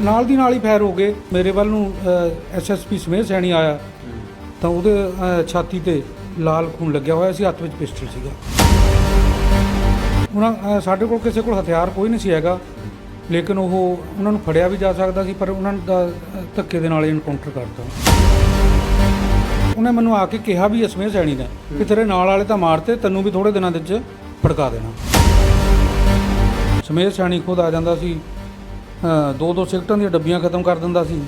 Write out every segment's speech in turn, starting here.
ਨਾਲ ਦੀ ਨਾਲ ਹੀ ਫਾਇਰ ਹੋ ਗਏ। ਮੇਰੇ ਵੱਲ ਨੂੰ ਐਸਐਸਪੀ ਸਮੇਤ ਸੈਣੀ ਆਇਆ। ਤਾਂ ਉਹਦੇ ਅ, ਛਾਤੀ ਤੇ ਲਾਲ ਖੂਨ ਲੱਗਿਆ ਹੋਇਆ ਸੀ ਹੱਥ ਵਿੱਚ ਪਿਸਟਲ ਸੀਗਾ। ਉਹਨਾਂ ਅ, ਸਾਡੇ ਕੋਲ ਕਿਸੇ ਕੋਲ ਹਥਿਆਰ ਕੋਈ ਨਹੀਂ ਸੀ ਹੈਗਾ। ਲੇਕਿਨ ਉਹ ਉਹਨਾਂ ਨੂੰ ਫੜਿਆ ਵੀ ਜਾ ਸਕਦਾ ਸੀ ਪਰ ਉਹਨਾਂ ਦਾ ਅ, ਧੱਕੇ ਦੇ ਨਾਲ ਇਨਕਾਊਂਟਰ ਕਰਤਾ। ਉਹਨੇ ਮੈਨੂੰ ਆ ਕੇ ਕਿਹਾ ਵੀ ਅਸਮੇ ਸੈਣੀ ਨੇ ਕਿ ਤੇਰੇ ਨਾਲ ਵਾਲੇ ਤਾਂ ਮਾਰਤੇ ਤੈਨੂੰ ਵੀ ਥੋੜੇ ਦਿਨਾਂ ਦੇ ਵਿੱਚ ਫੜਕਾ ਦੇਣਾ। ਸਮੇਤ ਸੈਣੀ ਖੁਦ ਆ ਜਾਂਦਾ ਸੀ। ਦੋ ਦੋ ਸਿਗਰਟਾਂ ਦੀਆਂ ਡੱਬੀਆਂ ਖਤਮ ਕਰ ਦਿੰਦਾ ਸੀ।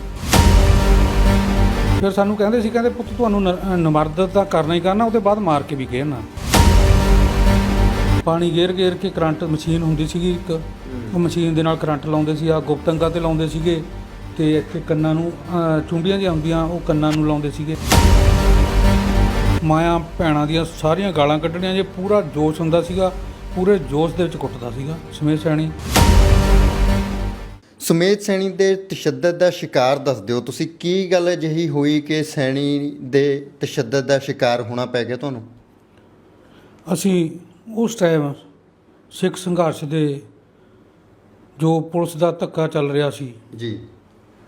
ਫਿਰ ਸਾਨੂੰ ਕਹਿੰਦੇ ਸੀ, ਕਹਿੰਦੇ ਪੁੱਤ ਤੁਹਾਨੂੰ ਨ- ਨਮਰਦ ਤਾਂ ਕਰਨਾ ਹੀ ਕਰਨਾ, ਉਹਦੇ ਬਾਅਦ ਮਾਰ ਕੇ ਵੀ ਗੇਰਨਾ ਪਾਣੀ ਗੇਰ ਗੇਰ ਕੇ ਕਰੰਟ ਮਸ਼ੀਨ ਹੁੰਦੀ ਸੀਗੀ ਇੱਕ। ਉਹ ਮਸ਼ੀਨ ਦੇ ਨਾਲ ਕਰੰਟ ਲਾਉਂਦੇ ਸੀ ਆ ਗੁਪਤੰਗਾ ਤੇ ਲਾਉਂਦੇ ਸੀਗੇ। ਤੇ ਇੱਥੇ ਕੰਨਾਂ ਨੂੰ ਚੁੰਡੀਆਂ ਜਿਹੀਆਂ ਹੁੰਦੀਆਂ, ਉਹ ਕੰਨਾਂ ਨੂੰ ਲਾਉਂਦੇ ਸੀਗੇ। ਮਾਇਆ ਭੈਣਾਂ ਦੀਆਂ ਸਾਰੀਆਂ ਗਾਲਾਂ ਕੱਢਣੀਆਂ, ਜੇ ਪੂਰਾ ਜੋਸ਼ ਹੁੰਦਾ ਸੀਗਾ, ਪੂਰੇ ਜੋਸ਼ ਦੇ ਵਿੱਚ ਕੁੱਟਦਾ ਸੀਗਾ ਸਮੇਤ ਸੈਣੀ ਸੁਮੇਧ ਸੈਣੀ ਦੇ ਤਸ਼ੱਦਦ ਦਾ ਸ਼ਿਕਾਰ ਦੱਸ ਦਿਓ। ਤੁਸੀਂ ਕੀ ਗੱਲ ਅਜਿਹੀ ਹੋਈ ਕਿ ਸੈਣੀ ਦੇ ਤਸ਼ੱਦਦ ਦਾ ਸ਼ਿਕਾਰ ਹੋਣਾ ਪੈ ਗਿਆ ਤੁਹਾਨੂੰ? ਅਸੀਂ ਉਸ ਟਾਈਮ ਸਿੱਖ ਸੰਘਰਸ਼ ਦੇ ਜੋ ਪੁਲਿਸ ਦਾ ਧੱਕਾ ਚੱਲ ਰਿਹਾ ਸੀ ਜੀ।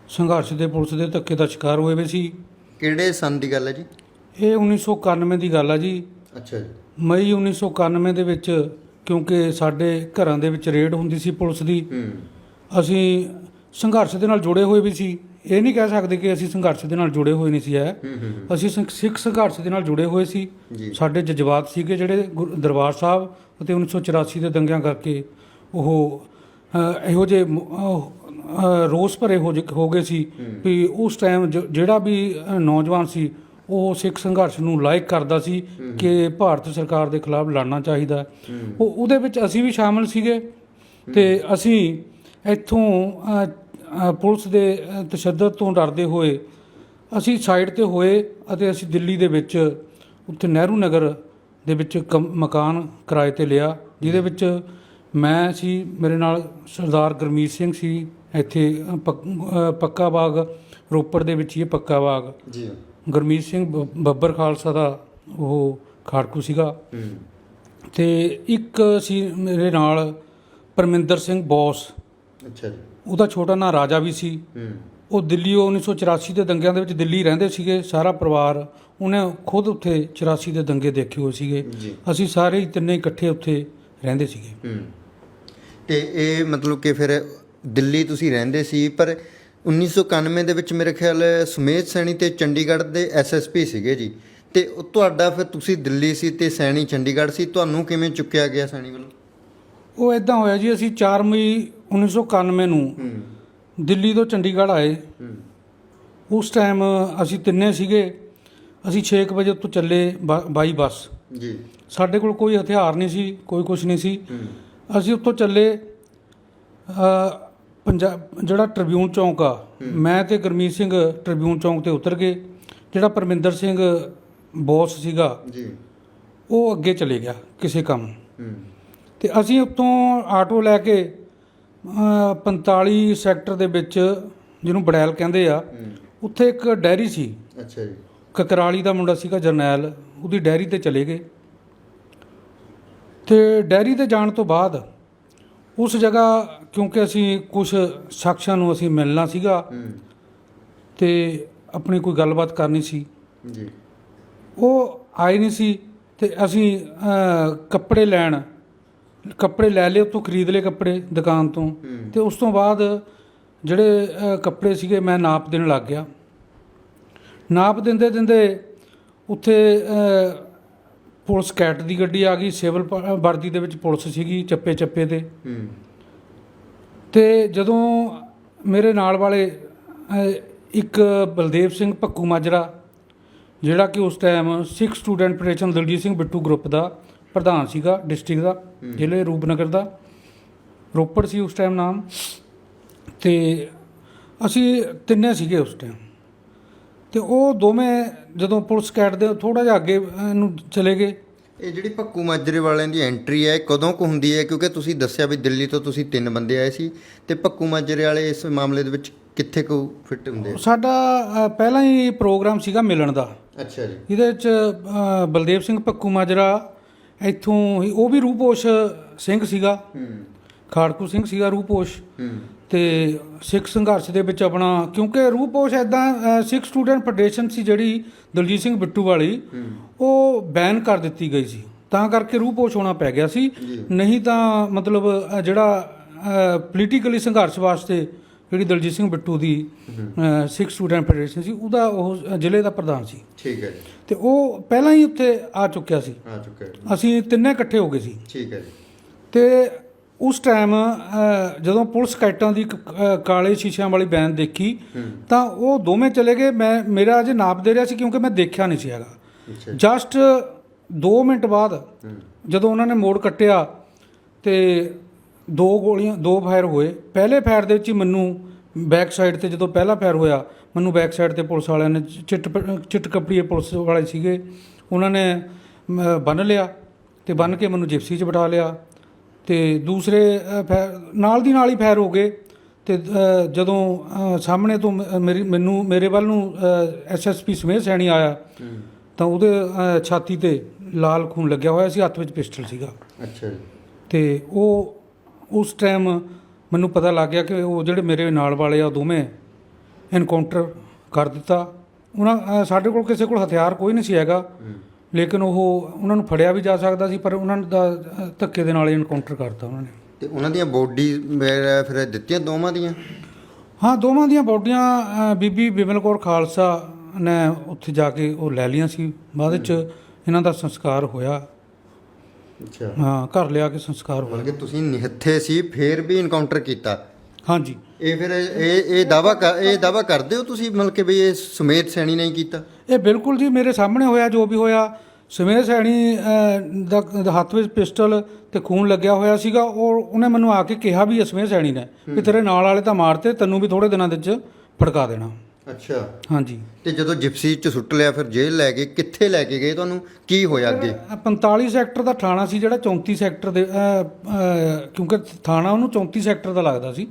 ਸੰਘਰਸ਼ ਦੇ ਪੁਲਿਸ ਦੇ ਧੱਕੇ ਦਾ ਸ਼ਿਕਾਰ ਹੋਏ ਵੇ ਸੀ। ਕਿਹੜੇ ਸੰਨ ਦੀ ਗੱਲ ਹੈ ਜੀ? ਇਹ 1991 ਦੀ ਗੱਲ ਆ ਜੀ। ਅੱਛਾ ਜੀ। ਮਈ 1991 ਦੇ ਵਿੱਚ ਕਿਉਂਕਿ ਸਾਡੇ ਘਰਾਂ ਦੇ ਵਿੱਚ ਰੇਡ ਹੁੰਦੀ ਸੀ ਪੁਲਿਸ ਦੀ। ਹੂੰ। ਅਸੀਂ ਸੰਘਰਸ਼ ਦੇ ਨਾਲ ਜੁੜੇ ਹੋਏ ਵੀ ਸੀ। ਇਹ ਨਹੀਂ ਕਹਿ ਸਕਦੇ ਕਿ ਅਸੀਂ ਸੰਘਰਸ਼ ਦੇ ਨਾਲ ਜੁੜੇ ਹੋਏ ਨਹੀਂ ਸੀ ਹੈ। ਹੂੰ ਅਸੀਂ ਸਿੱਖ- ਸਿੱਖ ਸੰਘਰਸ਼ ਦੇ ਨਾਲ ਜੁੜੇ ਹੋਏ ਸੀ। ਜੀ। ਸਾਡੇ ਜਜ਼ਬਾਤ ਸੀਗੇ ਜਿਹੜੇ ਦਰਬਾਰ ਸਾਹਿਬ ਅਤੇ 1984 ਦੇ ਦੰਗਿਆਂ ਕਰਕੇ ਉਹ ਇਹੋ ਅ, ਰੋਸ ਭਰੇ ਹੋ ਜ- ਹੋ ਗਏ ਸੀ ਵੀ ਉਸ ਟਾਈਮ ਜ- ਜਿਹੜਾ ਵੀ ਨੌਜਵਾਨ ਸੀ ਉਹ ਸਿੱਖ ਸੰਘਰਸ਼ ਨੂੰ ਲਾਇਕ ਕਰਦਾ ਸੀ ਕਿ ਭਾਰਤ ਸਰਕਾਰ ਦੇ ਖਿਲਾਫ ਲੜਨਾ ਚਾਹੀਦਾ। ਉਹ ਉਹਦੇ ਵਿੱਚ ਅਸੀਂ ਵੀ ਸ਼ਾਮਲ ਸੀਗੇ ਤੇ ਅਸੀਂ ਇੱਥੋਂ ਪੁਲਿਸ ਦੇ ਤਸ਼ੱਦਦ ਤੋਂ ਡਰਦੇ ਹੋਏ ਅਸੀਂ ਸਾਈਡ ਤੇ ਹੋਏ ਅਤੇ ਅਸੀਂ ਦਿੱਲੀ ਦੇ ਵਿੱਚ ਉੱਥੇ ਨਹਿਰੂ ਨਗਰ ਦੇ ਵਿੱਚ ਮਕਾਨ ਕਿਰਾਏ ਤੇ ਲਿਆ ਜਿਹਦੇ ਵਿੱਚ ਮੈਂ ਸੀ ਮੇਰੇ ਨਾਲ ਸਰਦਾਰ ਗੁਰਮੀਤ ਸਿੰਘ ਸੀ ਇੱਥੇ ਪੱਕ- ਬਾਗ ਰੋਪੜ ਦੇ ਵਿੱਚ ਹੀ ਇਹ ਪੱਕਾ ਬਾਗ। ਜੀ। ਗੁਰਮੀਤ ਸਿੰਘ ਬੱਬਰ ਖਾਲਸਾ ਦਾ ਉਹ ਖਾੜਕੂ ਸੀਗਾ। ਤੇ ਇੱਕ ਸੀ ਮੇਰੇ ਨਾਲ ਪਰਮਿੰਦਰ ਸਿੰਘ ਬੋਸ ਅੱਛਾ ਜੀ। ਉਹਦਾ ਛੋਟਾ ਨਾਂ ਰਾਜਾ ਵੀ ਸੀ। ਉਹ ਦਿੱਲੀ ਉਹ 1984 ਦੇ ਦੰਗਿਆਂ ਦੇ ਵਿੱਚ ਦਿੱਲੀ ਰਹਿੰਦੇ ਸੀਗੇ ਸਾਰਾ ਪਰਿਵਾਰ ਉਹਨੇ ਖੁਦ ਉੱਥੇ 84 ਦੇ ਦੰਗੇ ਦੇਖੇ ਹੋਏ ਸੀਗੇ। ਅਸੀਂ ਸਾਰੇ ਹੀ ਤਿੰਨੇ ਇਕੱਠੇ ਉੱਥੇ ਰਹਿੰਦੇ ਸੀਗੇ। ਤੇ ਇਹ ਮਤਲਬ ਕਿ ਫਿਰ ਦਿੱਲੀ ਤੁਸੀਂ ਰਹਿੰਦੇ ਸੀ ਪਰ 1991 ਦੇ ਵਿੱਚ ਮੇਰੇ ਖਿਆਲ ਸੁਮੇਧ ਸੈਣੀ ਤੇ ਚੰਡੀਗੜ੍ਹ ਦੇ ਐਸਐਸਪੀ ਸੀਗੇ ਜੀ। ਤੇ ਉਹ ਤੁਹਾਡਾ ਫਿਰ ਤੁਸੀਂ ਦਿੱਲੀ ਸੀ ਤੇ ਸੈਣੀ ਚੰਡੀਗੜ੍ਹ ਸੀ ਤੁਹਾਨੂੰ ਕਿਵੇਂ ਚੁੱਕਿਆ ਗਿਆ ਸੈਣੀ ਵੱਲੋਂ? ਉਹ ਇਦਾਂ ਹੋਇਆ ਜੀ ਅਸੀਂ 4 ਮਈ 1991 ਨੂੰ ਦਿੱਲੀ ਤੋਂ ਚੰਡੀਗੜ੍ਹ ਆਏ। ਉਸ ਟਾਈਮ ਅਸੀਂ ਤਿੰਨੇ ਸੀਗੇ। ਅਸੀਂ 6 ਵਜੇ ਉੱਥੋਂ ਚੱਲੇ ਬਾਈ ਬੱਸ। ਜੀ। ਸਾਡੇ ਕੋਲ ਕੋਈ ਹਥਿਆਰ ਨਹੀਂ ਸੀ ਕੋਈ ਕੁਝ ਨਹੀਂ ਸੀ। ਅਸੀਂ ਉੱਥੋਂ ਚੱਲੇ ਪੰਜਾਬ ਜਿਹੜਾ ਟ੍ਰਿਬਿਊਨ ਚੌਂਕ ਆ। ਮੈਂ ਤੇ ਗੁਰਮੀਤ ਸਿੰਘ ਟ੍ਰਿਬਿਊਨ ਚੌਂਕ ਤੇ ਉਤਰ ਗਏ। ਜਿਹੜਾ ਪਰਮਿੰਦਰ ਸਿੰਘ ਬੌਸ ਸੀਗਾ ਜੀ। ਉਹ ਅੱਗੇ ਚਲੇ ਗਿਆ ਕਿਸੇ ਕੰਮ ਤੇ ਅਸੀਂ ਉੱਥੋਂ ਆਟੋ ਲੈ ਕੇ 45 ਸੈਕਟਰ ਦੇ ਵਿੱਚ ਜਿਹਨੂੰ ਬੜੈਲ ਕਹਿੰਦੇ ਆ ਉੱਥੇ ਇੱਕ ਡੈਰੀ ਸੀ। ਅੱਛਾ ਜੀ। ਕਕਰਾਲੀ ਦਾ ਮੁੰਡਾ ਸੀਗਾ ਜਰਨੈਲ ਉਹਦੀ ਡੈਰੀ ਤੇ ਚਲੇ ਗਏ। ਤੇ ਡੈਰੀ ਤੇ ਜਾਣ ਤੋਂ ਬਾਅਦ ਉਸ ਜਗ੍ਹਾ ਕਿਉਂਕਿ ਅਸੀਂ ਕੁਝ ਸ਼ਖਸਾਂ ਨੂੰ ਅਸੀਂ ਮਿਲਣਾ ਸੀਗਾ ਤੇ ਆਪਣੀ ਕੋਈ ਗੱਲਬਾਤ ਕਰਨੀ ਸੀ। ਜੀ। ਉਹ ਆਏ ਨਹੀਂ ਸੀ ਤੇ ਅਸੀਂ ਕੱਪੜੇ ਲੈਣ ਕੱਪੜੇ ਲੈ ਲਏ ਉੱਥੋਂ ਖਰੀਦ ਲਏ ਕੱਪੜੇ ਦੁਕਾਨ ਤੋਂ। ਤੇ ਉਸ ਤੋਂ ਬਾਅਦ ਜਿਹੜੇ ਕੱਪੜੇ ਸੀਗੇ ਮੈਂ ਨਾਪ ਦੇਣ ਲੱਗ ਗਿਆ। ਨਾਪ ਦਿੰਦੇ ਦਿੰਦੇ ਉੱਥੇ ਪੁਲਿਸ ਕੈਟ ਦੀ ਗੱਡੀ ਆ ਗਈ ਸਿਵਲ ਵਰਦੀ ਦੇ ਵਿੱਚ ਪੁਲਿਸ ਸੀਗੀ ਚੱਪੇ ਚੱਪੇ ਤੇ। ਤੇ ਜਦੋਂ ਮੇਰੇ ਨਾਲ ਵਾਲੇ ਇੱਕ ਬਲਦੇਵ ਸਿੰਘ ਭੱਕੂ ਮਾਜਰਾ ਜਿਹੜਾ ਕਿ ਉਸ time Sikh student federation Daljit Singh Bittu group ਦਾ ਪ੍ਰਧਾਨ ਸੀਗਾ ਡਿਸਟ੍ਰਿਕਟ ਦਾ ਜ਼ਿਲ੍ਹੇ ਰੂਪਨਗਰ ਦਾ। ਰੋਪੜ ਸੀ ਉਸ ਟਾਈਮ ਨਾਮ। ਤੇ ਅਸੀਂ ਤਿੰਨੇ ਸੀਗੇ ਉਸ ਟਾਈਮ ਤੇ ਉਹ ਦੋਵੇਂ ਜਦੋਂ ਪੁਲਿਸ ਕੈਟ ਦੇ ਥੋੜਾ ਜਿਹਾ ਅੱਗੇ ਅ, ਨੂੰ ਚਲੇ ਗਏ। ਇਹ ਜਿਹੜੀ ਭੱਕੂ ਮਾਜਰੇ ਵਾਲਿਆਂ ਦੀ ਐਂਟਰੀ ਹੈ ਕਦੋਂ ਕੁ ਹੁੰਦੀ ਹੈ? ਕਿਉਂਕਿ ਤੁਸੀਂ ਦੱਸਿਆ ਵੀ ਦਿੱਲੀ ਤੋਂ ਤੁਸੀਂ ਤਿੰਨ ਬੰਦੇ ਆਏ ਸੀ। ਤੇ ਭੱਕੂ ਮਾਜਰੇ ਵਾਲੇ ਇਸ ਮਾਮਲੇ ਦੇ ਵਿੱਚ ਕਿੱਥੇ ਕੁ ਫਿੱਟ ਹੁੰਦੇ? ਸਾਡਾ ਪਹਿਲਾਂ ਹੀ ਪ੍ਰੋਗਰਾਮ ਸੀਗਾ ਮਿਲਣ ਦਾ। ਅੱਛਾ ਜੀ। ਇਹਦੇ ਵਿੱਚ ਬਲਦੇਵ ਸਿੰਘ ਭੱਕੂ ਮਾਜਰਾ ਇੱਥੋਂ ਉਹ ਵੀ ਰੂਪੋਸ਼ ਸਿੰਘ ਸੀਗਾ। ਹੂੰ। ਖਾੜਕੂ ਸਿੰਘ ਸੀਗਾ ਰੂਪੋਸ਼। ਹੂੰ। ਤੇ ਸਿੱਖ ਸੰਘਰਸ਼ ਦੇ ਵਿੱਚ ਆਪਣਾ ਕਿਉਂਕਿ ਰੂਪੋਸ਼ ਐਦਾਂ ਸਿੱਖ ਸਟੂਡੈਂਟ ਫੈਡਰੇਸ਼ਨ ਸੀ ਜਿਹੜੀ ਦਲਜੀਤ ਸਿੰਘ ਬਿੱਟੂ ਵਾਲੀ ਉਹ ਬੈਨ ਕਰ ਦਿੱਤੀ ਗਈ ਸੀ। ਤਾਂ ਕਰਕੇ ਰੂਪੋਸ਼ ਹੋਣਾ ਪੈ ਗਿਆ ਸੀ। ਨਹੀਂ ਤਾਂ ਮਤਲਬ ਜਿਹੜਾ ਪੋਲੀਟੀਕਲੀ ਸੰਘਰਸ਼ ਵਾਸਤੇ ਜਿਹੜੀ ਦਲਜੀਤ ਸਿੰਘ ਬਿੱਟੂ ਦੀ ਸਿੱਖ ਸਟੂਡੈਂਟ ਫੈਡਰੇਸ਼ਨ ਸੀ ਉਹਦਾ ਉਹ ਜ਼ਿਲ੍ਹੇ ਦਾ ਪ੍ਰਧਾਨ ਸੀ। ਠੀਕ ਹੈ ਜੀ। ਤੇ ਉਹ ਪਹਿਲਾਂ ਹੀ ਉੱਥੇ ਆ ਚੁੱਕਿਆ ਸੀ। ਆ ਚੁੱਕਾ ਹੈ ਅਸੀਂ ਤਿੰਨੇ ਇਕੱਠੇ ਹੋ ਗਏ ਸੀ। ਠੀਕ ਹੈ ਜੀ। ਤੇ ਉਸ ਟਾਈਮ ਅ, ਜਦੋਂ ਪੁਲਿਸ ਕੈਟਾਂ ਦੀ ਇੱਕ, ਅ, ਕਾਲੇ ਸ਼ੀਸ਼ਿਆਂ ਵਾਲੀ ਬੈਨ ਦੇਖੀ ਤਾਂ ਉਹ ਦੋਵੇਂ ਚਲੇ ਗਏ। ਮੈਂ ਮੇਰਾ ਅਜੇ ਨਾਪ ਦੇ ਰਿਹਾ ਸੀ ਕਿਉਂਕਿ ਮੈਂ ਦੇਖਿਆ ਨਹੀਂ ਸੀ ਹੈਗਾ। ਜੀ। ਜਸਟ 2 ਮਿੰਟ ਬਾਅਦ ਜਦੋਂ ਉਹਨਾਂ ਨੇ ਮੋੜ ਕੱਟਿਆ ਤੇ ਦੋ ਗੋਲੀਆਂ ਦੋ ਫਾਇਰ ਹੋਏ। ਪਹਿਲੇ ਫਾਇਰ ਦੇ ਵਿੱਚ ਹੀ ਮੈਨੂੰ ਬੈਕ ਸਾਈਡ ਤੇ ਜਦੋਂ ਪਹਿਲਾ ਫਾਇਰ ਹੋਇਆ ਮੈਨੂੰ ਬੈਕ ਸਾਈਡ ਤੇ ਪੁਲਿਸ ਵਾਲਿਆਂ ਨੇ ਚਿੱਟ ਚਿੱਟ ਕਪੜੀਏ ਪੁਲਿਸ ਵਾਲੇ ਸੀਗੇ। ਉਹਨਾਂ ਨੇ ਬੰਨ ਲਿਆ ਤੇ ਬੰਨ ਕੇ ਮੈਨੂੰ ਜਿਪਸੀ 'ਚ ਬਿਠਾ ਲਿਆ ਤੇ ਦੂਸਰੇ ਨਾਲ ਦੀ ਨਾਲ ਹੀ ਫਾਇਰ ਹੋ ਗਏ ਤੇ ਜਦੋਂ ਸਾਹਮਣੇ ਤੋਂ ਮੇਰੀ ਮੈਨੂੰ ਮੇਰੇ ਵੱਲ ਨੂੰ ਐਸਐਸਪੀ ਸਮੇਤ ਸੈਣੀ ਆਇਆ ਤਾਂ ਉਹਦੇ ਛਾਤੀ ਤੇ ਲਾਲ ਖੂਨ ਲੱਗਿਆ ਹੋਇਆ ਸੀ ਹੱਥ ਵਿੱਚ ਪਿਸਟਲ ਸੀਗਾ। ਅੱਛਾ ਜੀ। ਤੇ ਉਹ ਉਸ ਟਾਈਮ ਮੈਨੂੰ ਪਤਾ ਲੱਗ ਗਿਆ ਕਿ ਉਹ ਜਿਹੜੇ ਮੇਰੇ ਨਾਲ ਵਾਲੇ ਆ ਦੋਵੇਂ ਐਨਕਾਊਂਟਰ ਕਰ ਦਿੱਤਾ। ਉਹਨਾਂ ਸਾਡੇ ਕੋਲ ਕਿਸੇ ਕੋਲ ਹਥਿਆਰ ਕੋਈ ਨਹੀਂ ਸੀ ਹੈਗਾ। ਲੇਕਿਨ ਉਹ ਉਹਨਾਂ ਨੂੰ ਫੜਿਆ ਵੀ ਜਾ ਸਕਦਾ ਸੀ ਪਰ ਉਹਨਾਂ ਦਾ ਧੱਕੇ ਦੇ ਨਾਲ ਹੀ ਐਨਕਾਊਂਟਰ ਕਰਤਾ ਉਹਨਾਂ ਨੇ। ਤੇ ਉਹਨਾਂ ਦੀਆਂ ਬੋਡੀ ਫਿਰ ਦਿੱਤੀਆਂ ਦੋਵਾਂ ਦੀਆਂ? ਹਾਂ ਦੋਵਾਂ ਦੀਆਂ ਬੋਡੀਆਂ ਬੀਬੀ ਬਿਮਲ ਕੌਰ ਖਾਲਸਾ ਨੇ ਉੱਥੇ ਜਾ ਕੇ ਉਹ ਲੈ ਲਈਆਂ ਸੀ। ਬਾਅਦ ਵਿੱਚ ਇਹਨਾਂ ਦਾ ਸੰਸਕਾਰ ਹੋਇਆ। ਅੱਛਾ। ਹਾਂ ਘਰ ਲਿਆ ਕੇ ਸੰਸਕਾਰ ਹੋਇਆ। ਮਤਲਬ ਕਿ ਤੁਸੀਂ ਨਿਹੱਥੇ ਸੀ ਫੇਰ ਵੀ ਇਨਕਾਊਂਟਰ ਕੀਤਾ। ਹਾਂਜੀ। ਇਹ ਫਿਰ ਇਹ ਇਹ ਦਾਵਾ ਇਹ ਦਾਵਾ ਕਰਦੇ ਹੋ ਤੁਸੀਂ ਮਤਲਬ ਕਿ ਵੀ ਇਹ ਸੁਮੇਧ ਸੈਣੀ ਨੇ ਹੀ ਕੀਤਾ? ਇਹ ਬਿਲਕੁਲ ਜੀ ਮੇਰੇ ਸਾਹਮਣੇ ਹੋਇਆ ਜੋ ਵੀ ਹੋਇਆ। ਸਮੇਰ ਸੈਣੀ ਦਾ ਹੱਥ ਵਿੱਚ ਪਿਸਟਲ ਤੇ ਖੂਨ ਲੱਗਿਆ ਹੋਇਆ ਸੀਗਾ। ਔਰ ਉਹਨੇ ਮੈਨੂੰ ਆ ਕੇ ਕਿਹਾ ਵੀ ਸਮੇਰ ਸੈਣੀ ਨੇ ਵੀ ਤੇਰੇ ਨਾਲ ਵਾਲੇ ਤਾਂ ਮਾਰਤੇ ਤੈਨੂੰ ਵੀ ਥੋੜੇ ਦਿਨਾਂ ਦੇ ਵਿੱਚ ਫੜਕਾ ਦੇਣਾ। ਅੱਛਾ। ਹਾਂਜੀ। ਤੇ ਜਦੋਂ ਜਿਪਸੀ ਚ ਸੁੱਟ ਲਿਆ ਫਿਰ ਜੇਲ੍ਹ ਲੈ ਗਏ ਕਿੱਥੇ ਲੈ ਕੇ ਗਏ ਤੁਹਾਨੂੰ? ਕੀ ਹੋਇਆ ਅੱਗੇ? ਅਹ 45 ਸੈਕਟਰ ਦਾ ਥਾਣਾ ਸੀ ਜਿਹੜਾ 34 ਸੈਕਟਰ ਦੇ ਕਿਉਂਕਿ ਥਾਣਾ ਉਹਨੂੰ 34 ਸੈਕਟਰ ਦਾ ਲੱਗਦਾ ਸੀ।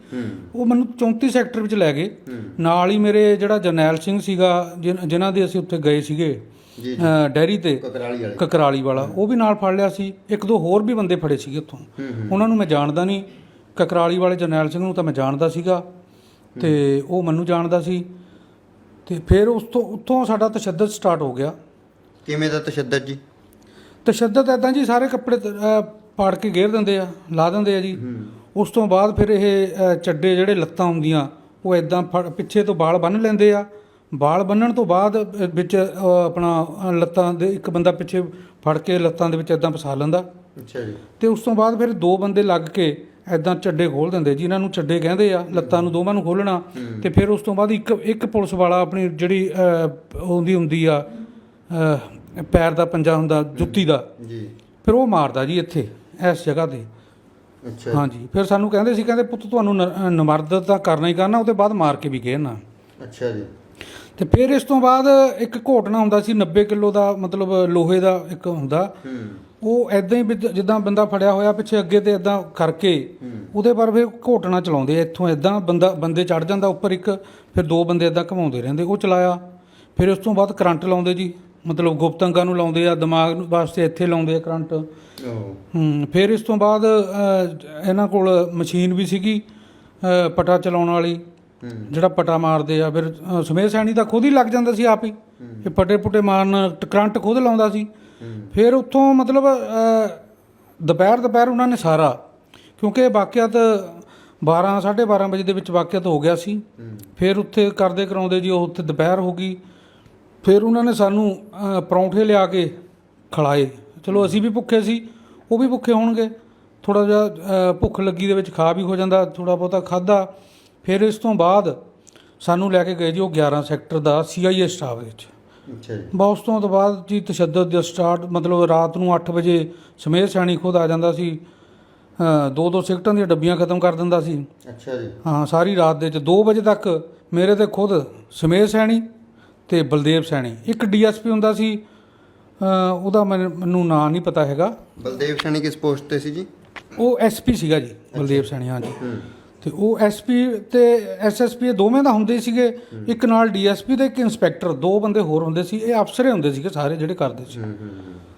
ਉਹ ਮੈਨੂੰ 34 ਸੈਕਟਰ ਵਿੱਚ ਲੈ ਗਏ। ਨਾਲ ਹੀ ਮੇਰੇ ਜਿਹੜਾ ਜਰਨੈਲ ਸਿੰਘ ਸੀਗਾ ਜਿਨ- ਜਿਨ੍ਹਾਂ ਦੇ ਅਸੀਂ ਉੱਥੇ ਗਏ ਸੀਗੇ ਜੀ ਜੀ। ਅਹ, ਡੈਰੀ ਤੇ। ਕਕਰਾਲੀ ਵਾਲੇ। ਕਕਰਾਲੀ ਵਾਲਾ। ਉਹ ਵੀ ਨਾਲ ਫੜ ਲਿਆ ਸੀ। ਇੱਕ ਦੋ ਹੋਰ ਵੀ ਬੰਦੇ ਫੜੇ ਸੀਗੇ ਉੱਥੋਂ। ਉਹਨਾਂ ਨੂੰ ਮੈਂ ਜਾਣਦਾ ਨਹੀਂ। ਕਕਰਾਲੀ ਵਾਲੇ ਜਰਨੈਲ ਸਿੰਘ ਨੂੰ ਤਾਂ ਮੈਂ ਜਾਣਦਾ ਸੀਗਾ। ਤੇ ਉਹ ਮੈਨੂੰ ਜਾਣਦਾ ਸੀ। ਤੇ ਫਿਰ ਉਸ ਤੋਂ ਉੱਥੋਂ ਸਾਡਾ ਤਸ਼ੱਦਦ ਸਟਾਰਟ ਹੋ ਗਿਆ। ਕਿਵੇਂ ਦਾ ਤਸ਼ੱਦਦ ਜੀ? ਤਸ਼ੱਦਦ ਐਦਾਂ ਜੀ ਸਾਰੇ ਕੱਪੜੇ ਅਹ, ਪਾੜ ਕੇ ਘੇਰ ਦਿੰਦੇ ਆ ਲਾ ਦਿੰਦੇ ਆ ਜੀ। ਉਸ ਤੋਂ ਬਾਅਦ ਫਿਰ ਇਹ ਅਹ, ਚੱਡੇ ਜਿਹੜੇ ਲੱਤਾਂ ਹੁੰਦੀਆਂ ਉਹ ਐਦਾਂ ਫੜ ਪਿੱਛੇ ਤੋਂ ਵਾਲ ਬੰਨ ਲੈਂਦੇ ਆ। ਵਾਲ ਬੰਨਣ ਤੋਂ ਬਾਅਦ ਅਹ, ਵਿੱਚ ਅਹ, ਆਪਣਾ ਅਹ, ਲੱਤਾਂ ਦੇ ਇੱਕ ਬੰਦਾ ਪਿੱਛੇ ਫੜ ਕੇ ਲੱਤਾਂ ਦੇ ਵਿੱਚ ਐਦਾਂ ਫਸਾ ਲੈਂਦਾ। ਅੱਛਾ ਜੀ। ਤੇ ਉਸ ਤੋਂ ਬਾਅਦ ਫਿਰ ਦੋ ਬੰਦੇ ਲੱਗ ਕੇ ਐਦਾਂ ਚੱਡੇ ਖੋਲ ਦਿੰਦੇ ਜੀ ਇਹਨਾਂ ਨੂੰ ਚੱਡੇ ਕਹਿੰਦੇ ਆ ਲੱਤਾਂ ਨੂੰ ਦੋਵਾਂ ਨੂੰ ਖੋਲਣਾ ਤੇ ਫਿਰ ਉਸ ਤੋਂ ਬਾਅਦ ਇੱਕ ਇੱਕ ਪੁਲਿਸ ਵਾਲਾ ਆਪਣੀ ਜਿਹੜੀ ਉਹਦੀ ਹੁੰਦੀ ਆ ਪੈਰ ਦਾ ਪੰਜਾ ਹੁੰਦਾ ਜੁੱਤੀ ਦਾ। ਜੀ। ਫਿਰ ਉਹ ਮਾਰਦਾ ਜੀ ਇੱਥੇ ਇਸ ਜਗ੍ਹਾ ਤੇ। ਅੱਛਾ। ਹਾਂਜੀ ਫਿਰ ਸਾਨੂੰ ਕਹਿੰਦੇ ਸੀ ਕਹਿੰਦੇ ਪੁੱਤ ਤੁਹਾਨੂੰ ਨ- ਨਮਰਦ ਤਾਂ ਕਰਨਾ ਹੀ ਕਰਨਾ ਉਹਦੇ ਬਾਅਦ ਮਾਰ ਕੇ ਵੀ ਘੇਰਨਾ ਅੱਛਾ ਜੀ। ਤੇ ਫਿਰ ਇਸ ਤੋਂ ਬਾਅਦ ਇੱਕ ਘੋਟਣਾ ਹੁੰਦਾ ਸੀ 90 ਕਿਲੋ ਦਾ ਮਤਲਬ ਲੋਹੇ ਦਾ ਇੱਕ ਹੁੰਦਾ। ਹੂੰ। ਉਹ ਐਦਾਂ ਹੀ ਵੀ ਜਿੱਦਾਂ ਬੰਦਾ ਫੜਿਆ ਹੋਇਆ ਪਿੱਛੇ ਅੱਗੇ ਤੇ ਐਦਾਂ ਕਰਕੇ ਉਹਦੇ ਪਰ ਫਿਰ ਘੋਟਣਾ ਚਲਾਉਂਦੇ ਇੱਥੋਂ ਐਦਾਂ ਬੰਦਾ ਬੰਦੇ ਚੜ ਜਾਂਦਾ ਉੱਪਰ ਇੱਕ ਫਿਰ ਦੋ ਬੰਦੇ ਐਦਾਂ ਘਮਾਉਂਦੇ ਰਹਿੰਦੇ ਉਹ ਚਲਾਇਆ। ਫਿਰ ਉਸ ਤੋਂ ਬਾਅਦ ਕਰੰਟ ਲਾਉਂਦੇ ਜੀ ਮਤਲਬ ਗੁਪਤੰਗਾਂ ਨੂੰ ਲਾਉਂਦੇ ਆ ਦਿਮਾਗ ਨੂੰ ਵਾਸਤੇ ਇੱਥੇ ਲਾਉਂਦੇ ਆ ਕਰੰਟ। ਹੂੰ ਫਿਰ ਇਸ ਤੋਂ ਬਾਅਦ ਇਹਨਾਂ ਕੋਲ ਮਸ਼ੀਨ ਵੀ ਸੀਗੀ ਪਟਾ ਚਲਾਉਣ ਵਾਲੀ ਜਿਹੜਾ ਪਟਾ ਮਾਰਦੇ ਆ ਫਿਰ ਅ, ਸਮੇਰ ਸੈਣੀ ਤਾਂ ਖੁਦ ਹੀ ਲੱਗ ਜਾਂਦਾ ਸੀ ਆਪ ਹੀ। ਇਹ ਪਟੇ ਪੁਟੇ ਮਾਰਨ ਕਰੰਟ ਖੁਦ ਲਾਉਂਦਾ ਸੀ। ਫਿਰ ਉੱਥੋਂ ਮਤਲਬ ਦੁਪਹਿਰ ਦੁਪਹਿਰ ਉਹਨਾਂ ਨੇ ਸਾਰਾ, ਕਿਉਂਕਿ ਇਹ ਵਾਕਿਆਤ 12 12:30 ਵਜੇ ਦੇ ਵਿੱਚ ਵਾਕਿਆਤ ਹੋ ਗਿਆ ਸੀ। ਫਿਰ ਉੱਥੇ ਕਰਦੇ ਕਰਾਉਂਦੇ ਜੀ, ਉਹ ਉੱਥੇ ਦੁਪਹਿਰ ਹੋ ਗਈ। ਫਿਰ ਉਹਨਾਂ ਨੇ ਸਾਨੂੰ ਪਰੌਂਠੇ ਲਿਆ ਕੇ ਖਿਲਾਏ। ਚਲੋ, ਅਸੀਂ ਵੀ ਭੁੱਖੇ ਸੀ, ਉਹ ਵੀ ਭੁੱਖੇ ਹੋਣਗੇ। ਥੋੜਾ ਜਿਹਾ ਭੁੱਖ ਲੱਗੀ ਦੇ ਵਿੱਚ ਖਾ ਵੀ ਹੋ ਜਾਂਦਾ ਥੋੜਾ ਬਹੁਤਾ ਖਾਦਾ ਫਿਰ ਇਸ ਤੋਂ ਬਾਅਦ ਸਾਨੂੰ ਲੈ ਕੇ ਗਏ ਜੀ ਉਹ 11 ਸੈਕਟਰ ਦਾ ਸੀਆਈਏ ਸਟਾਫ ਵਿੱਚ। ਅੱਛਾ ਜੀ। ਬਸ ਉਸ ਤੋਂ ਤੋਂ ਬਾਅਦ ਜੀ ਤਸ਼ੱਦਦ ਦਾ ਸਟਾਰਟ ਮਤਲਬ ਰਾਤ ਨੂੰ 8 ਵਜੇ ਸਮੇਰ ਸੈਣੀ ਖੁਦ ਆ ਜਾਂਦਾ ਸੀ। ਦੋ ਦੋ ਸਿਗਰਟਾਂ ਦੀਆਂ ਡੱਬੀਆਂ ਖਤਮ ਕਰ ਦਿੰਦਾ ਸੀ। ਅੱਛਾ ਜੀ। ਹਾਂ ਸਾਰੀ ਰਾਤ ਦੇ ਚ 2 ਵਜੇ ਤੱਕ ਮੇਰੇ ਤੇ ਖੁਦ ਸਮੇਰ ਸੈਣੀ ਤੇ ਬਲਦੇਵ ਸੈਣੀ। ਇੱਕ ਡੀਐਸਪੀ ਹੁੰਦਾ ਸੀ ਉਹਦਾ ਮੈਨੂੰ ਨਾਂ ਨਹੀਂ ਪਤਾ ਹੈਗਾ। ਬਲਦੇਵ ਸੈਣੀ ਕਿਸ ਪੋਸਟ ਤੇ ਸੀ ਜੀ? ਉਹ ਐਸਪੀ ਸੀਗਾ ਜੀ ਬਲਦੇਵ ਸੈਣੀ ਹੂੰ। ਤੇ ਉਹ ਐਸਪੀ ਤੇ ਐਸਐਸਪੀ ਇਹ ਦੋਵੇਂ ਦਾ ਹੁੰਦੇ ਸੀਗੇ। ਇੱਕ ਨਾਲ ਡੀਐਸਪੀ ਤੇ ਇੱਕ ਇੰਸਪੈਕਟਰ ਦੋ ਬੰਦੇ ਹੋਰ ਹੁੰਦੇ ਸੀ। ਇਹ ਅਫਸਰ ਹੁੰਦੇ ਸੀਗੇ ਸਾਰੇ ਜਿਹੜੇ ਕਰਦੇ ਸੀ।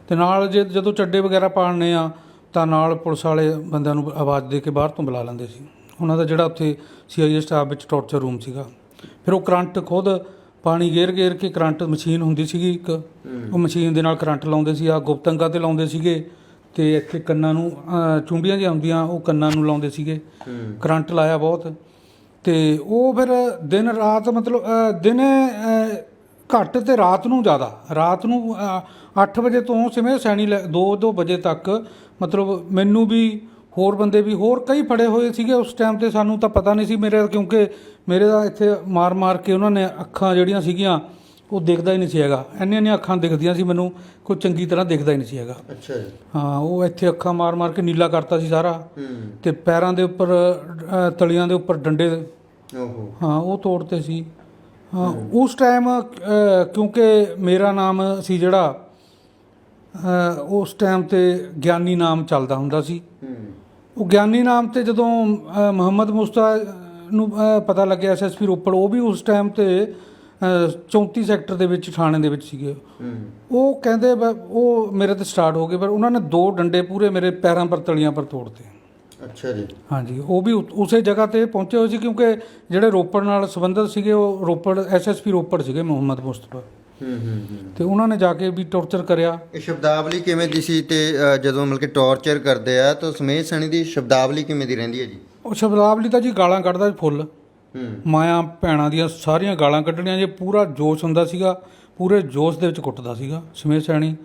ਤੇ ਨਾਲ ਜੇ ਜਦੋਂ ਚੱਡੇ ਵਗੈਰਾ ਪਾੜਨੇ ਆ ਤਾਂ ਨਾਲ ਪੁਲਿਸ ਵਾਲੇ ਬੰਦਿਆਂ ਨੂੰ ਆਵਾਜ਼ ਦੇ ਕੇ ਬਾਹਰ ਤੋਂ ਬੁਲਾ ਲੈਂਦੇ ਸੀ। ਉਹਨਾਂ ਦਾ ਜਿਹੜਾ ਉੱਥੇ ਸੀਆਈਏ ਸਟਾਫ ਵਿੱਚ ਟਾਰਚਰ ਰੂਮ ਸੀਗਾ। ਫਿਰ ਉਹ ਕਰੰਟ ਖੁਦ ਪਾਣੀ ਗੇਰ ਗੇਰ ਕੇ ਕਰੰਟ ਮਸ਼ੀਨ ਹੁੰਦੀ ਸੀਗੀ ਇੱਕ। ਉਹ ਮਸ਼ੀਨ ਦੇ ਨਾਲ ਕਰੰਟ ਲਾਉਂਦੇ ਸੀ। ਆ ਗੁਪਤੰਗਾ ਤੇ ਲਾਉਂਦੇ ਸੀਗੇ। ਤੇ ਇੱਥੇ ਕੰਨਾਂ ਨੂੰ ਅਹ, ਚੁੰਡੀਆਂ ਜਿਹੀਆਂ ਹੁੰਦੀਆਂ ਉਹ ਕੰਨਾਂ ਨੂੰ ਲਾਉਂਦੇ ਸੀਗੇ। ਕਰੰਟ ਲਾਇਆ ਬਹੁਤ। ਤੇ ਉਹ ਫਿਰ ਦਿਨ ਰਾਤ ਮਤਲਬ ਅਹ, ਦਿਨੇ ਅਹ, ਘੱਟ ਤੇ ਰਾਤ ਨੂੰ ਜ਼ਿਆਦਾ। ਰਾਤ ਨੂੰ 8 ਵਜੇ ਤੋਂ ਸਿਵੇਂ ਸੈਣੀ 2-2 ਵਜੇ ਤੱਕ ਮਤਲਬ ਮੈਨੂੰ ਵੀ ਹੋਰ ਬੰਦੇ ਵੀ ਹੋਰ ਕਈ ਫੜੇ ਹੋਏ ਸੀਗੇ। ਉਸ ਟਾਈਮ ਤੇ ਸਾਨੂੰ ਤਾਂ ਪਤਾ ਨਹੀਂ ਸੀ ਮੇਰੇ ਕਿਉਂਕਿ ਮੇਰੇ ਦਾ ਇੱਥੇ ਮਾਰ-ਮਾਰ ਕੇ ਉਹਨਾਂ ਨੇ ਅੱਖਾਂ ਜਿਹੜੀਆਂ ਸੀਗੀਆਂ ਉਹ ਦਿਖਦਾ ਹੀ ਨਹੀਂ ਸੀ ਹੈਗਾ। ਇੰਨੀਆਂ ਇੰਨੀਆਂ ਅੱਖਾਂ ਦਿਖਦੀਆਂ ਸੀ ਮੈਨੂੰ ਕੋਈ ਚੰਗੀ ਤਰ੍ਹਾਂ ਦਿਖਦਾ ਹੀ ਨਹੀਂ ਸੀ ਹੈਗਾ। ਅੱਛਾ ਜੀ। ਹਾਂ ਉਹ ਇੱਥੇ ਅੱਖਾਂ ਮਾਰ-ਮਾਰ ਕੇ ਨੀਲਾ ਕਰਤਾ ਸੀ ਸਾਰਾ। ਹੂੰ। ਤੇ ਪੈਰਾਂ ਦੇ ਉੱਪਰ ਤਲੀਆਂ ਦੇ ਉੱਪਰ ਡੰਡੇ ਓਹੋ। ਹਾਂ ਉਹ ਤੋੜਤੇ ਸੀ। ਹਾਂ ਉਸ ਟਾਈਮ ਕਿਉਂਕਿ ਮੇਰਾ ਨਾਮ ਸੀ ਜਿਹੜਾ ਅ, ਉਸ ਟਾਈਮ ਤੇ ਗਿਆਨੀ ਨਾਮ ਚੱਲਦਾ ਹੁੰਦਾ ਸੀ। ਹੂੰ। ਉਹ ਗਿਆਨੀ ਨਾਮ ਤੇ ਜਦੋਂ ਅ, ਮੁਹੰਮਦ ਮੁਸਤਾ ਨੂੰ ਅ, ਪਤਾ ਲੱਗਿਆ ਐਸਐਸਪੀ ਰੋਪੜ ਉਹ ਵੀ ਉਸ ਟਾਈਮ ਤੇ 34 ਸੈਕਟਰ ਦੇ ਵਿੱਚ ਥਾਣੇ ਦੇ ਵਿੱਚ ਸੀਗੇ। ਉਹ ਕਹਿੰਦੇ ਉਹ ਮੇਰੇ ਤੇ ਸਟਾਰਟ ਹੋ ਗਏ ਪਰ ਉਹਨਾਂ ਨੇ ਦੋ ਡੰਡੇ ਪੂਰੇ ਮੇਰੇ ਪੈਰਾਂ ਪਰ ਤਲੀਆਂ ਪਰ ਤੋੜਤੇ। ਅੱਛਾ ਜੀ। ਹਾਂਜੀ ਉਹ ਵੀ ਉਸੇ ਜਗ੍ਹਾ ਤੇ ਪਹੁੰਚੇ ਹੋਏ ਸੀ ਕਿਉਂਕਿ ਜਿਹੜੇ ਰੋਪੜ ਨਾਲ ਸੰਬੰਧਿਤ ਸੀਗੇ ਉਹ ਰੋਪੜ ਐਸਐਸਪੀ ਰੋਪੜ ਸੀਗੇ ਮੁਹੰਮਦ ਮੁਸਤਫਾ। ਹੂੰ ਹੂੰ ਹੂੰ। ਤੇ ਉਹਨਾਂ ਨੇ ਜਾ ਕੇ ਵੀ ਟੌਰਚਰ ਕਰਿਆ। ਇਹ ਸ਼ਬਦਾਵਲੀ ਕਿਵੇਂ ਦੀ ਸੀ ਤੇ ਜਦੋਂ ਮਤਲਬ ਕਿ ਟੌਰਚਰ ਕਰਦੇ ਆ ਤਾਂ ਸਮੇਤ ਸਣੀ ਦੀ ਸ਼ਬਦਾਵਲੀ ਕਿਵੇਂ ਦੀ ਰਹਿੰਦੀ ਹੈ ਜੀ? ਉਹ ਸ਼ਬਦਾਵਲੀ ਤਾਂ ਜੀ ਗਾਲਾਂ ਕੱਢਦਾ ਫੁੱਲ। ਮਾਇਆ ਭੈਣਾਂ ਦੀਆਂ ਸਾਰੀਆਂ ਗਾਲਾਂ ਕੱਢਣੀਆਂ ਜੇ ਪੂਰਾ ਜੋਸ਼ ਹੁੰਦਾ ਸੀਗਾ ਪੂਰੇ ਜੋਸ਼ ਦੇ ਵਿੱਚ ਕੁੱਟਦਾ ਸੀਗਾ ਸਮੇਤ ਸੈਣੀ।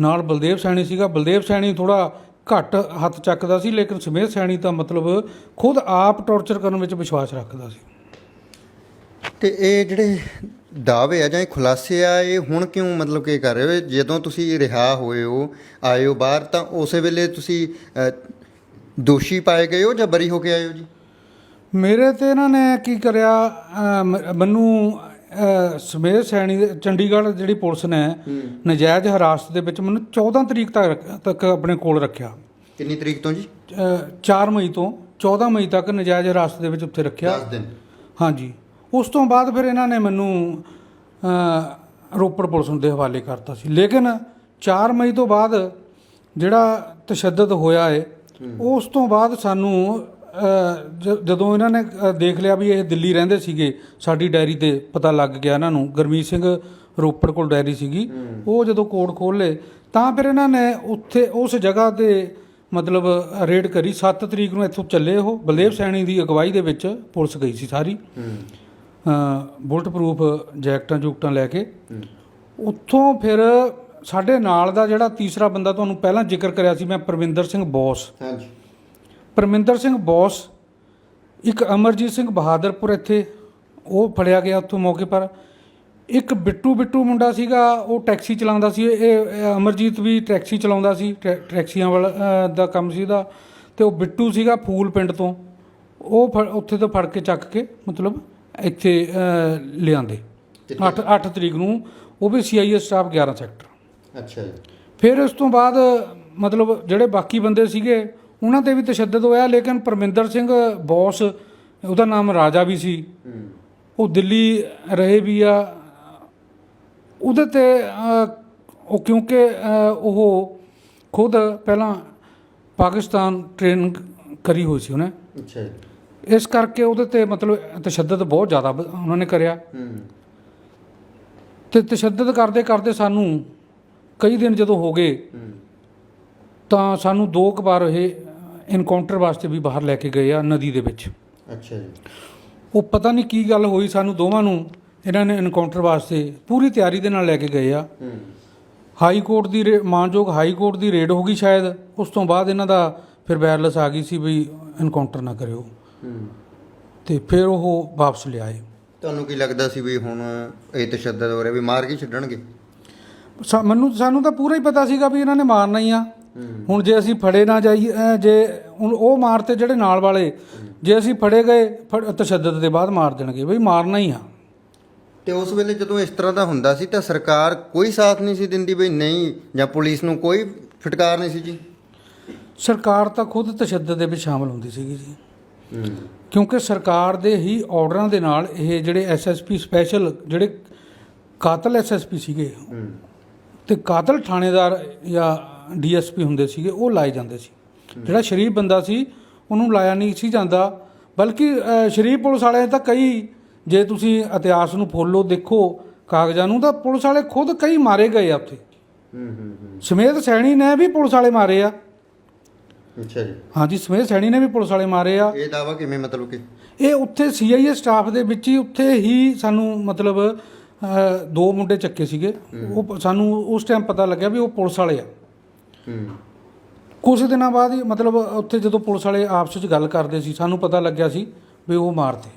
ਨਾਲ ਬਲਦੇਵ ਸੈਣੀ ਸੀਗਾ। ਬਲਦੇਵ ਸੈਣੀ ਥੋੜਾ ਘੱਟ ਹੱਥ ਚੱਕਦਾ ਸੀ ਲੇਕਿਨ ਸਮੇਤ ਸੈਣੀ ਤਾਂ ਮਤਲਬ ਖੁਦ ਆਪ ਟੌਰਚਰ ਕਰਨ ਵਿੱਚ ਵਿਸ਼ਵਾਸ ਰੱਖਦਾ ਸੀ। ਤੇ ਇਹ ਜਿਹੜੇ ਦਾਅਵੇ ਆ ਜਾਂ ਇਹ ਖੁਲਾਸੇ ਆ ਇਹ ਹੁਣ ਕਿਉਂ ਮਤਲਬ ਕਿ ਕਰ ਰਹੇ ਹੋ? ਜਦੋਂ ਤੁਸੀਂ ਰਿਹਾ ਹੋਏ ਹੋ ਆਏ ਹੋ ਬਾਹਰ ਤਾਂ ਉਸੇ ਵੇਲੇ ਤੁਸੀਂ ਦੋਸ਼ੀ ਪਾਏ ਗਏ ਹੋ ਜਾਂ ਬਰੀ ਹੋ ਕੇ ਆਏ ਹੋ ਜੀ? ਮੇਰੇ ਤੇ ਇਹਨਾਂ ਨੇ ਕੀ ਕਰਿਆ ਮੈਨੂੰ ਸਮੇਤ ਸੈਣੀ ਦੇ- ਚੰਡੀਗੜ੍ਹ ਜਿਹੜੀ ਪੁਲਿਸ ਨੇ ਨਜਾਇਜ਼ ਹਿਰਾਸਤ ਦੇ ਵਿੱਚ ਮੈਨੂੰ 14 ਤਰੀਕ ਤੱਕ ਤੱਕ ਆਪਣੇ ਕੋਲ ਰੱਖਿਆ। ਕਿੰਨੀ ਤਰੀਕ ਤੋਂ ਜੀ? ਅਹ, 4 ਮਈ ਤੋਂ 14 ਮਈ ਤੱਕ ਨਜਾਇਜ਼ ਹਿਰਾਸਤ ਦੇ ਵਿੱਚ ਉੱਥੇ ਰੱਖਿਆ। 10 ਦਿਨ। ਹਾਂਜੀ। ਉਸ ਤੋਂ ਬਾਅਦ ਫਿਰ ਇਹਨਾਂ ਨੇ ਮੈਨੂੰ ਰੋਪੜ ਪੁਲਿਸ ਨੂੰ ਦੇ ਹਵਾਲੇ ਕਰਤਾ ਸੀ। ਲੇਕਿਨ 4 ਮਈ ਤੋਂ ਬਾਅਦ ਜਿਹੜਾ ਤਸ਼ੱਦਦ ਹੋਇਆ ਹੈ। ਉਸ ਤੋਂ ਬਾਅਦ ਸਾਨੂੰ ਜਦੋਂ ਇਹਨਾਂ ਨੇ ਦੇਖ ਲਿਆ ਵੀ ਇਹ ਦਿੱਲੀ ਰਹਿੰਦੇ ਸੀਗੇ ਸਾਡੀ ਡਾਇਰੀ ਤੇ ਪਤਾ ਲੱਗ ਗਿਆ ਇਹਨਾਂ ਨੂੰ ਗੁਰਮੀਤ ਸਿੰਘ ਰੋਪੜ ਕੋਲ ਡਾਇਰੀ ਸੀਗੀ ਉਹ ਜਦੋਂ ਕੋਡ ਖੋਲ ਤਾਂ ਫਿਰ ਇਹਨਾਂ ਨੇ ਉੱਥੇ ਉਸ ਜਗ੍ਹਾ ਤੇ ਮਤਲਬ ਰੇਡ ਕਰੀ 7 ਤਰੀਕ ਨੂੰ ਇੱਥੋਂ ਚੱਲੇ ਉਹ ਬਲਦੇਵ ਸੈਣੀ ਦੀ ਅਗਵਾਈ ਦੇ ਵਿੱਚ ਪੁਲਿਸ ਗਈ ਸੀ ਸਾਰੀ। ਹੂੰ। ਬੁਲਟ ਪ੍ਰੂਫ ਜੈਕਟਾਂ ਜੁਕਟਾਂ ਲੈ ਕੇ। ਉੱਥੋਂ ਫਿਰ ਸਾਡੇ ਨਾਲ ਦਾ ਜਿਹੜਾ ਤੀਸਰਾ ਬੰਦਾ ਤੁਹਾਨੂੰ ਪਹਿਲਾਂ ਜ਼ਿਕਰ ਕਰਿਆ ਸੀ ਮੈਂ ਪਰਮਿੰਦਰ ਸਿੰਘ ਬੋਸ। ਹਾਂਜੀ। ਪਰਮਿੰਦਰ ਸਿੰਘ ਬੋਸ ਇੱਕ ਅਮਰਜੀਤ ਸਿੰਘ ਬਹਾਦਰਪੁਰ ਇੱਥੇ ਉਹ ਫੜਿਆ ਗਿਆ ਉੱਥੋਂ ਮੌਕੇ ਪਰ। ਇੱਕ ਬਿੱਟੂ ਬਿੱਟੂ ਮੁੰਡਾ ਸੀਗਾ ਉਹ ਟੈਕਸੀ ਚਲਾਉਂਦਾ ਸੀ ਇਹ ਅਮਰਜੀਤ ਵੀ ਟੈਕਸੀ ਚਲਾਉਂਦਾ ਸੀ ਟੈਕਸੀਆਂ ਵਾਲਾ ਦਾ ਕੰਮ ਸੀ ਦਾ ਤੇ ਉਹ ਬਿੱਟੂ ਸੀਗਾ ਫੂਲ ਪਿੰਡ ਤੋਂ ਉਹ ਉੱਥੇ ਤੋਂ ਫੜ ਕੇ ਚੱਕ ਕੇ ਮਤਲਬ ਇੱਥੇ ਲਿਆਂਦੇ। 8 8 ਤਰੀਕ ਨੂੰ ਉਹ ਵੀ ਸੀਆਈਏ ਸਟਾਫ 11 ਸੈਕਟਰ। ਅੱਛਾ ਜੀ। ਫਿਰ ਉਸ ਤੋਂ ਬਾਅਦ ਮਤਲਬ ਜਿਹੜੇ ਬਾਕੀ ਬੰਦੇ ਸੀਗੇ ਉਹਨਾਂ ਤੇ ਵੀ ਤਸ਼ੱਦਦ ਹੋਇਆ ਲੇਕਿਨ ਪਰਮਿੰਦਰ ਸਿੰਘ ਬੌਸ ਉਹਦਾ ਨਾਮ ਰਾਜਾ ਵੀ ਸੀ। ਉਹ ਦਿੱਲੀ ਰਹੇ ਵੀ ਆ। ਉਹਦੇ ਤੇ ਉਹ ਕਿਉਂਕਿ ਉਹ ਖੁਦ ਪਹਿਲਾਂ ਪਾਕਿਸਤਾਨ ਟ੍ਰੇਨ ਕਰੀ ਹੋਈ ਸੀ ਉਹਨੇ। ਅੱਛਾ ਇਸ ਕਰਕੇ ਉਹਦੇ ਤੇ ਮਤਲਬ ਤਸ਼ੱਦਦ ਬਹੁਤ ਜ਼ਿਆਦਾ ਉਹਨਾਂ ਨੇ ਕਰਿਆ। ਤੇ ਤਸ਼ੱਦਦ ਕਰਦੇ ਕਰਦੇ ਸਾਨੂੰ ਕਈ ਦਿਨ ਜਦੋਂ ਹੋ ਗਏ ਤਾਂ ਸਾਨੂੰ ਦੋ ਕੁ ਵਾਰ ਇਹ ਇਨਕਾਊਂਟਰ ਵਾਸਤੇ ਵੀ ਬਾਹਰ ਲੈ ਕੇ ਗਏ ਆ ਨਦੀ ਦੇ ਵਿੱਚ। ਅੱਛਾ ਜੀ। ਉਹ ਪਤਾ ਨਹੀਂ ਕੀ ਗੱਲ ਹੋਈ ਸਾਨੂੰ ਦੋਵਾਂ ਨੂੰ ਇਹਨਾਂ ਨੇ ਇਨਕਾਊਂਟਰ ਵਾਸਤੇ ਪੂਰੀ ਤਿਆਰੀ ਦੇ ਨਾਲ ਲੈ ਕੇ ਗਏ ਆ। ਹੂੰ। ਹਾਈ ਕੋਰਟ ਦੀ ਮਾਨਯੋਗ ਹਾਈ ਕੋਰਟ ਦੀ ਰੇਡ ਹੋ ਗਈ ਸ਼ਾਇਦ ਉਸ ਤੋਂ ਬਾਅਦ ਇਹਨਾਂ ਦਾ ਫਿਰ ਵਾਇਰਲੈਸ ਆ ਗਈ ਸੀ ਵੀ ਇਨਕਾਊਂਟਰ ਨਾ ਕਰਿਓ। ਹੂੰ। ਤੇ ਫਿਰ ਉਹ ਵਾਪਸ ਲਿਆਏ ਤੁਹਾਨੂੰ ਕੀ ਲੱਗਦਾ ਸੀ ਵੀ ਹੁਣ ਇਹ ਤਸ਼ੱਦਦ ਹੋ ਰਿਹਾ ਵੀ ਮਾਰ ਕੇ ਛੱਡਣਗੇ? ਮੈਨੂੰ ਸਾਨੂੰ ਤਾਂ ਪੂਰਾ ਹੀ ਪਤਾ ਸੀਗਾ ਵੀ ਇਹਨਾਂ ਨੇ ਮਾਰਨਾ ਹੀ ਆ। ਹੁਣ ਜੇ ਅਸੀਂ ਫੜੇ ਨਾ ਜਾਈਏ ਜੇ ਹੁਣ ਉਹ ਮਾਰਤੇ ਜਿਹੜੇ ਨਾਲ ਵਾਲੇ ਜੇ ਅਸੀਂ ਫੜੇ ਗਏ ਤਸ਼ੱਦਦ ਦੇ ਬਾਅਦ ਮਾਰ ਦੇਣਗੇ ਬਈ ਮਾਰਨਾ ਹੀ ਆ। ਤੇ ਉਸ ਵੇਲੇ ਜਦੋਂ ਇਸ ਤਰ੍ਹਾਂ ਦਾ ਹੁੰਦਾ ਸੀ ਤਾਂ ਸਰਕਾਰ ਕੋਈ ਸਾਥ ਨਹੀਂ ਸੀ ਦਿੰਦੀ ਬਈ ਨਹੀਂ ਜਾਂ ਪੁਲਿਸ ਨੂੰ ਕੋਈ ਫਟਕਾਰ ਨਹੀਂ ਸੀ ਜੀ? ਸਰਕਾਰ ਤਾਂ ਖੁਦ ਤਸ਼ੱਦਦ ਦੇ ਵਿੱਚ ਸ਼ਾਮਲ ਹੁੰਦੀ ਸੀਗੀ ਜੀ। ਕਿਉਂਕਿ ਸਰਕਾਰ ਦੇ ਹੀ ਆਰਡਰਾਂ ਦੇ ਨਾਲ ਇਹ ਜਿਹੜੇ ਐਸਐਸਪੀ ਸਪੈਸ਼ਲ ਜਿਹੜੇ ਕਾਤਲ ਐਸਐਸਪੀ ਸੀਗੇ ਤੇ ਕਾਤਲ ਥਾਣੇਦਾਰ ਜਾਂ ਡੀਐਸਪੀ ਹੁੰਦੇ ਸੀਗੇ ਉਹ ਲਾਏ ਜਾਂਦੇ ਸੀ। ਜਿਹੜਾ ਸ਼ਰੀਫ ਬੰਦਾ ਸੀ ਉਹਨੂੰ ਲਾਇਆ ਨਹੀਂ ਸੀ ਜਾਂਦਾ। ਬਲਕਿ ਸ਼ਰੀਫ ਪੁਲਿਸ ਵਾਲਿਆਂ ਤਾਂ ਕਈ ਜੇ ਤੁਸੀਂ ਇਤਿਹਾਸ ਨੂੰ ਫੋਲੋ ਦੇਖੋ ਕਾਗਜ਼ਾਂ ਨੂੰ ਤਾਂ ਪੁਲਿਸ ਵਾਲੇ ਖੁਦ ਕਈ ਮਾਰੇ ਗਏ ਆ ਉੱਥੇ। ਹੂੰ ਹੂੰ ਹੂੰ। ਸਮੇਤ ਸੈਣੀ ਨੇ ਵੀ ਪੁਲਿਸ ਵਾਲੇ ਮਾਰੇ ਆ। ਅੱਛਾ ਜੀ। ਹਾਂਜੀ ਸਮੇਤ ਸੈਣੀ ਨੇ ਵੀ ਪੁਲਿਸ ਵਾਲੇ ਮਾਰੇ ਆ। ਇਹ ਦਾਵਾ ਕਿਵੇਂ ਮਤਲਬ ਕਿ? ਇਹ ਉੱਥੇ ਸੀਆਈਏ ਸਟਾਫ ਦੇ ਵਿੱਚ ਹੀ ਉੱਥੇ ਹੀ ਸਾਨੂੰ ਮਤਲਬ ਦੋ ਮੁੰਡੇ ਚੱਕੇ ਸੀਗੇ। ਉਹ ਸਾਨੂੰ ਉਸ ਟਾਈਮ ਪਤਾ ਲੱਗਿਆ ਵੀ ਉਹ ਪੁਲਿਸ ਵਾਲੇ ਆ। ਕੁਝ ਦਿਨਾਂ ਬਾਅਦ ਹੀ ਮਤਲਬ ਉੱਥੇ ਜਦੋਂ ਪੁਲਿਸ ਵਾਲੇ ਆਪਸ ਵਿੱਚ ਗੱਲ ਕਰਦੇ ਸੀ, ਸਾਨੂੰ ਪਤਾ ਲੱਗਿਆ ਸੀ ਵੀ ਉਹ ਮਾਰਤੇ